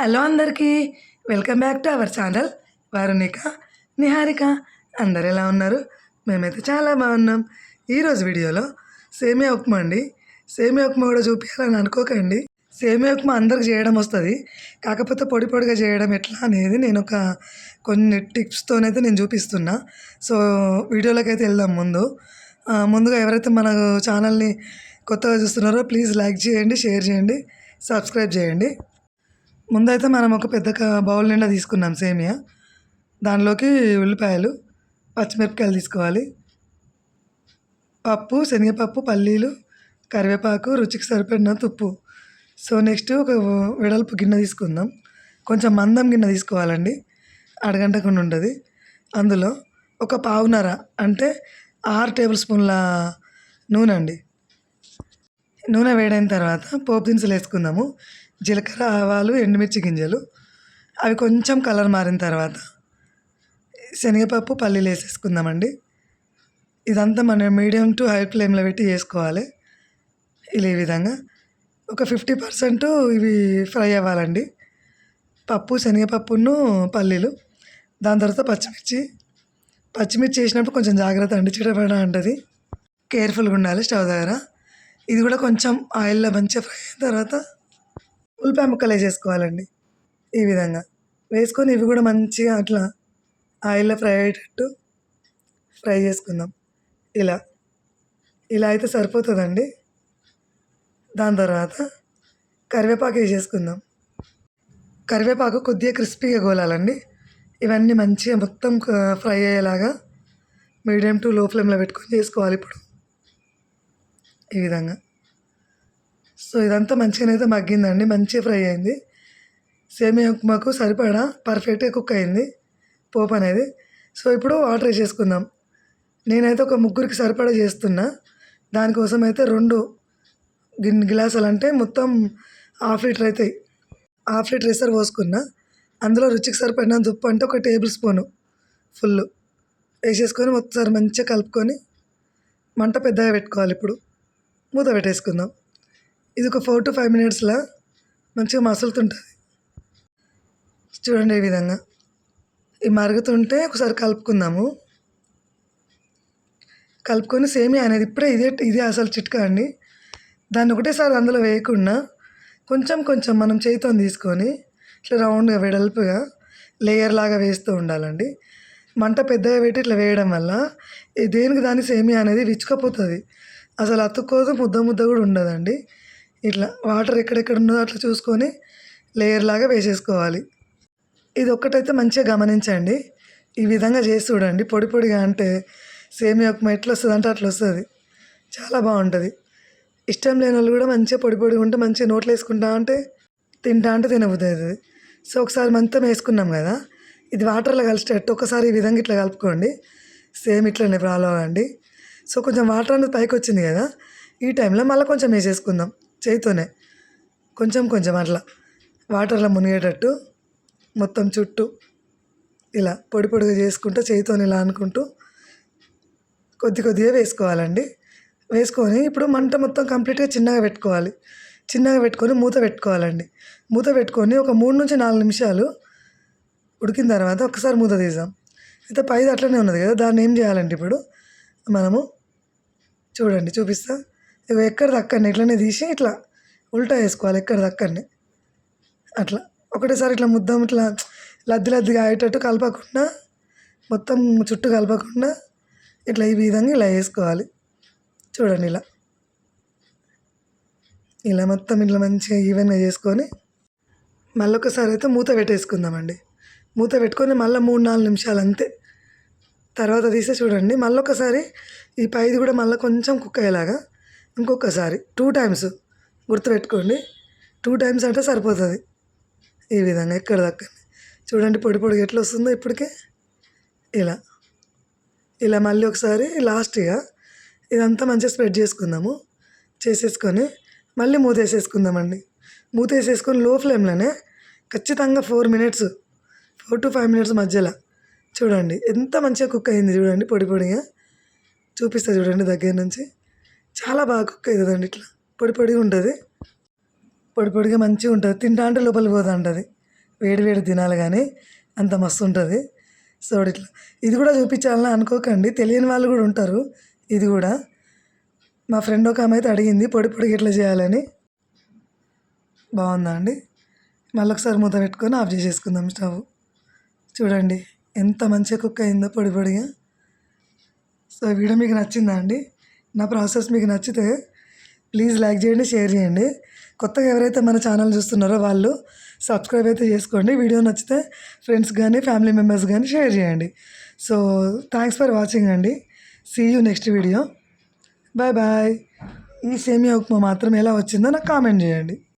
Hello అందరికీ welcome back to our channel Varunika Niharika. అందరు ఎలా ఉన్నారు? మేమైతే చాలా బాగున్నాం. ఈరోజు వీడియోలో సేమియా ఉప్మా అండి. సేమియా ఉప్మా కూడా చూపించాలని అనుకోకండి. సేమియా ఉప్మా అందరికి చేయడం వస్తుంది. కాకపోతే పొడి పొడిగా చేయడం ఎట్లా అనేది నేను ఒక కొన్ని టిప్స్తోనైతే నేను చూపిస్తున్నా. సో వీడియోలోకి అయితే వెళ్దాం ముందు. ముందుగా ఎవరైతే మన ఛానల్ని కొత్తగా చూస్తున్నారో ప్లీజ్ లైక్ చేయండి షేర్ చేయండి సబ్స్క్రైబ్ చేయండి. ముందైతే మనం ఒక పెద్ద బౌల్ నిండా తీసుకున్నాం సేమియా. దానిలోకి ఉల్లిపాయలు పచ్చిమిరపకాయలు తీసుకోవాలి. పప్పు శనగపప్పు పల్లీలు కరివేపాకు రుచికి సరిపడిన తుప్పు సో నెక్స్ట్ ఒక వెడల్పు గిన్నె తీసుకుందాం. కొంచెం మందం గిన్నె తీసుకోవాలండి. అడగంటకుండా ఉంటుంది. అందులో ఒక పావునర అంటే ఆరు టేబుల్ స్పూన్ల నూనె అండి నూనె వేడైన తర్వాత పోపు దినుసులు వేసుకుందాము. జీలకర్ర ఆవాలు ఎండుమిర్చి గింజలు. అవి కొంచెం కలర్ మారిన తర్వాత శనగపప్పు పల్లీలు వేసేసుకుందామండి. ఇదంతా మనం మీడియం టు హై ఫ్లేమ్లో పెట్టి చేసుకోవాలి. ఇలా ఈ విధంగా. ఒక ఫిఫ్టీ పర్సెంట్ ఇవి ఫ్రై అవ్వాలండి. పప్పు శనగపప్పును పల్లీలు. దాని తర్వాత పచ్చిమిర్చి. పచ్చిమిర్చి వేసినప్పుడు కొంచెం జాగ్రత్త అండి చిటపడ అంటది. కేర్ఫుల్గా ఉండాలి స్టవ్ దగ్గర. ఇది కూడా కొంచెం ఆయిల్లో మంచిగా ఫ్రై అయిన తర్వాత ఉల్లిపాయ ముక్కలు వేసేసుకోవాలండి. ఈ విధంగా. వేసుకొని ఇవి కూడా మంచిగా అట్లా ఆయిల్లో ఫ్రై అయ్యేటట్టు ఫ్రై చేసుకుందాం. ఇలా. ఇలా అయితే సరిపోతుందండి. దాని తర్వాత కరివేపాకు వేసేసుకుందాం. కరివేపాకు కొద్దిగా క్రిస్పీగా గోలాలండి. ఇవన్నీ మంచిగా మొత్తం ఫ్రై అయ్యేలాగా మీడియం టు లో ఫ్లేమ్లో పెట్టుకొని చేసుకోవాలి ఇప్పుడు. ఈ విధంగా. సో ఇదంతా మంచిగానైతే మగ్గిందండి మంచిగా ఫ్రై అయింది. సేమియా ఉప్మాకు సరిపడా పర్ఫెక్ట్గా కుక్ అయింది పోపు అనేది. సో ఇప్పుడు వాటర్ వేసేసుకుందాం నేనైతే ఒక ముగ్గురికి సరిపడా చేస్తున్నా. దానికోసం అయితే రెండు గిన్నె గ్లాసులు అంటే మొత్తం హాఫ్ లీటర్ అవుతాయి హాఫ్ లీటర్ వేసారు పోసుకున్నా. అందులో రుచికి సరిపడిన ఉప్పు అంటే ఒక టేబుల్ స్పూను ఫుల్ వేసేసుకొని ఒకసారి మంచిగా కలుపుకొని మంట పెద్దగా పెట్టుకోవాలి ఇప్పుడు. మూత పెట్టేసుకుందాం. ఇది ఒక ఫోర్ టు ఫైవ్ మినిట్స్లో మంచిగా మసులుతుంటుంది. చూడండి ఈ విధంగా. ఈ మరుగుతుంటే ఒకసారి కలుపుకుందాము. కలుపుకొని సేమియా అనేది ఇప్పుడే ఇదే ఇదే అసలు చిట్కా అండి. దాన్ని ఒకటేసారి అందులో వేయకుండా కొంచెం కొంచెం మనం చేతితో తీసుకొని ఇట్లా రౌండ్గా వెడల్పుగా లేయర్ లాగా వేస్తూ ఉండాలండి. మంట పెద్దగా పెట్టి ఇట్లా వేయడం వల్ల దేనికి దాని సేమియా అనేది విచ్చుకపోతుంది. అసలు అతుక్కోదు ముద్ద ముద్ద కూడా ఉండదండి. ఇట్లా వాటర్ ఎక్కడెక్కడ ఉన్నదో అట్లా చూసుకొని లేయర్ లాగా వేసేసుకోవాలి. ఇది ఒక్కటైతే మంచిగా గమనించండి. ఈ విధంగా చేసి చూడండి. పొడి పొడిగా అంటే సేమియా ఉప్మా ఎట్లా వస్తుంది అంటే అట్లా వస్తుంది. చాలా బాగుంటుంది. ఇష్టం లేని వాళ్ళు కూడా మంచిగా పొడి పొడి ఉంటే మంచిగా నోట్లో వేసుకుంటా అంటే తింటా అంటే తినబుద్ది అవుతుంది సో ఒకసారి మొత్తం వేసుకున్నాం కదా. ఇది వాటర్లో కలిసేటట్టు ఒకసారి ఈ విధంగా ఇట్లా కలుపుకోండి. సేమ్ ఇట్లనే ఫాలో అవ్వండి. సో కొంచెం వాటర్ అనేది పైకి వచ్చింది కదా. ఈ టైంలో మళ్ళీ కొంచెం వేసేసుకుందాం. చేయితోనే. కొంచెం కొంచెం అట్లా. వాటర్లో మునిగేటట్టు మొత్తం చుట్టూ ఇలా పొడి పొడిగా చేసుకుంటూ చేయితోని ఇలా అనుకుంటూ కొద్ది కొద్దిగా వేసుకోవాలండి. వేసుకొని ఇప్పుడు మంట మొత్తం కంప్లీట్గా చిన్నగా పెట్టుకోవాలి. చిన్నగా పెట్టుకొని మూత పెట్టుకోవాలండి. మూత పెట్టుకొని ఒక మూడు నుంచి నాలుగు నిమిషాలు ఉడికిన తర్వాత ఒకసారి మూత తీసాం అయితే పైది అట్లనే ఉన్నది కదా దాన్ని ఏం చేయాలంటే ఇప్పుడు? మనము చూడండి చూపిస్తా. ఇవి ఎక్కడ దక్కని ఇట్లనే తీసి ఇట్లా ఉల్టా వేసుకోవాలి ఎక్కడ దక్కని అట్లా ఒకటేసారి ఇట్లా ముద్దం ఇట్లా లద్ది లద్దిగా అయ్యేటట్టు కలపకుండా మొత్తం చుట్టూ కలపకుండా ఇట్లా ఈ విధంగా ఇలా వేసుకోవాలి. చూడండి ఇలా. ఇలా మొత్తం ఇట్లా మంచిగా ఈవెన్గా చేసుకొని మళ్ళీ ఒకసారి అయితే మూత పెట్టేసుకుందామండి. మూత పెట్టుకొని మళ్ళీ మూడు నాలుగు నిమిషాలు అంతే. తర్వాత తీసి చూడండి మళ్ళీ ఒకసారి ఈ పైది కూడా మళ్ళీ కొంచెం కుక్ అయ్యేలాగా ఇంకొకసారి టూ టైమ్స్ గుర్తుపెట్టుకోండి. టూ టైమ్స్ అంటే సరిపోతుంది. ఈ విధంగా ఎక్కడ దక్కని చూడండి పొడి పొడిగా ఎట్లా వస్తుందో ఇప్పటికే. ఇలా. ఇలా మళ్ళీ ఒకసారి లాస్ట్గా ఇదంతా మంచిగా స్ప్రెడ్ చేసుకుందాము. చేసేసుకొని మళ్ళీ మూత వేసేసుకుందామండి మూత వేసేసుకొని లో ఫ్లేమ్లోనే ఖచ్చితంగా four minutes four to five minutes మధ్యలో చూడండి ఎంత మంచిగా కుక్ అయింది చూడండి పొడి పొడిగా. చూపిస్తా చూడండి దగ్గర నుంచి. చాలా బాగా కుక్ అవుతుందండి ఇట్లా. పొడి పొడిగా ఉంటుంది. పొడి పొడిగా మంచిగా ఉంటుంది. తింటా అంటే లోపలికి పోతా ఉంటుంది వేడి వేడి తినాలి కానీ అంత మస్తు ఉంటుంది. సో ఇట్లా. ఇది కూడా చూపించాలని అనుకోకండి. తెలియని వాళ్ళు కూడా ఉంటారు. ఇది కూడా. మా ఫ్రెండ్ ఒక ఆమె అయితే అడిగింది పొడి పొడిగా ఎట్లా చేయాలని. బాగుందా అండి? మళ్ళీ ఒకసారి మూత పెట్టుకొని ఆఫ్ చేసేసుకుందాం స్టవ్. చూడండి ఎంత మంచిగా కుక్ అయిందో పొడి పొడిగా. సో వీడియో మీకు నచ్చిందా అండి? నా ప్రాసెస్ మీకు నచ్చితే ప్లీజ్ లైక్ చేయండి షేర్ చేయండి. కొత్తగా ఎవరైతే మన ఛానల్ చూస్తున్నారో వాళ్ళు సబ్స్క్రైబ్ అయితే చేసుకోండి. వీడియో నచ్చితే ఫ్రెండ్స్ కానీ ఫ్యామిలీ మెంబర్స్ కానీ షేర్ చేయండి. సో థ్యాంక్స్ ఫర్ వాచింగ్ అండి. See you next video bye bye ఈ సేమియా ఉప్మా మాత్రం ఎలా వచ్చిందో నాకు కామెంట్ చేయండి.